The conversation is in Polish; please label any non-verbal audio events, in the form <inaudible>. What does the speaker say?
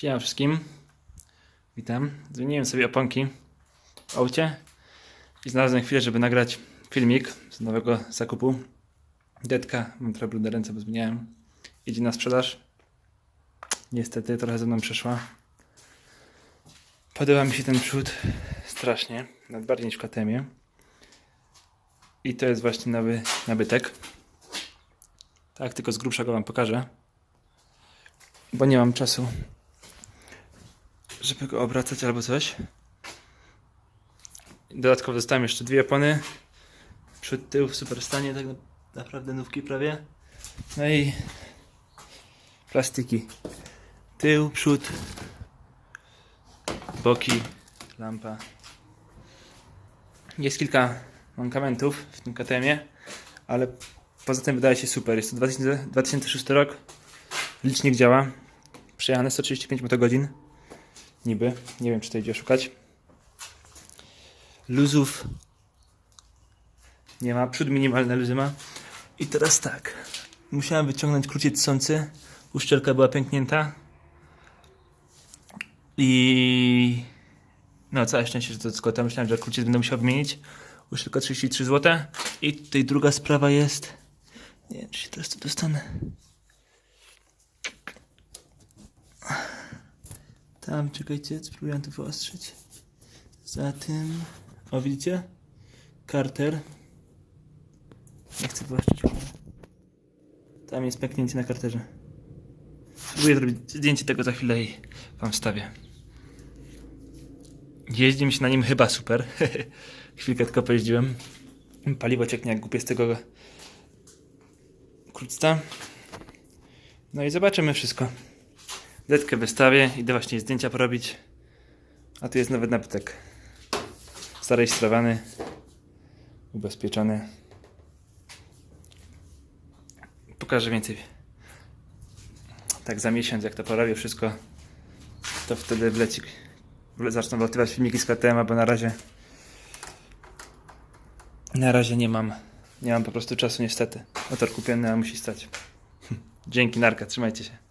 Siema wszystkim. Witam. Zmieniłem sobie oponki w aucie i znalazłem chwilę, żeby nagrać filmik z nowego zakupu. Detka, mam trochę brudne ręce, bo zmieniałem. Idzie na sprzedaż. Niestety trochę ze mną przeszła. Podoba mi się ten przód strasznie, nawet bardziej niż w KTM-ie. I to jest właśnie nowy nabytek. Tak, tylko z grubsza go wam pokażę. Bo nie mam czasu, żeby go obracać albo coś. Dodatkowo dostałem jeszcze dwie opony. Przód, tył w super stanie, tak na- naprawdę nówki prawie. No i plastiki. Tył, przód, boki, lampa. Jest kilka mankamentów w tym KTM-ie, ale poza tym wydaje się super. Jest to 2000, 2006 rok. Licznik działa. Przejechane 135 motogodzin. Niby. Nie wiem, czy to idzie szukać. Luzów nie ma. Przód minimalne luzy ma. I teraz tak. Musiałem wyciągnąć kluczyc sący. Uszczelka była pęknięta. I... No, całe szczęście, że to tylko tam myślałem, że kluczyc będę musiał wymienić. Uszczelka 33 zł. I tutaj druga sprawa jest... Nie wiem, czy się teraz to dostanę. Tam, czekajcie, spróbuję to wyostrzyć. Za tym... O, widzicie? Carter. Nie chcę wyostrzyć. Tam jest pęknięcie na karterze. Spróbuję zrobić zdjęcie tego za chwilę i wam wstawię. Jeździ mi się na nim chyba super. <laughs> Chwilkę tylko pojeździłem. Paliwo cieknie jak głupie z tego krótca. No i zobaczymy wszystko. Detkę wystawię, idę właśnie zdjęcia porobić. A tu jest nawet nabytek. Zarejestrowany, ubezpieczony. Pokażę więcej. Tak za miesiąc, jak to porobię wszystko, to wtedy wleci, wle- zaczną wlatywać filmiki z KTM, bo na razie na razie nie mam nie mam po prostu czasu niestety. Motor kupiony, a musi stać. <laughs> Dzięki Narka, trzymajcie się.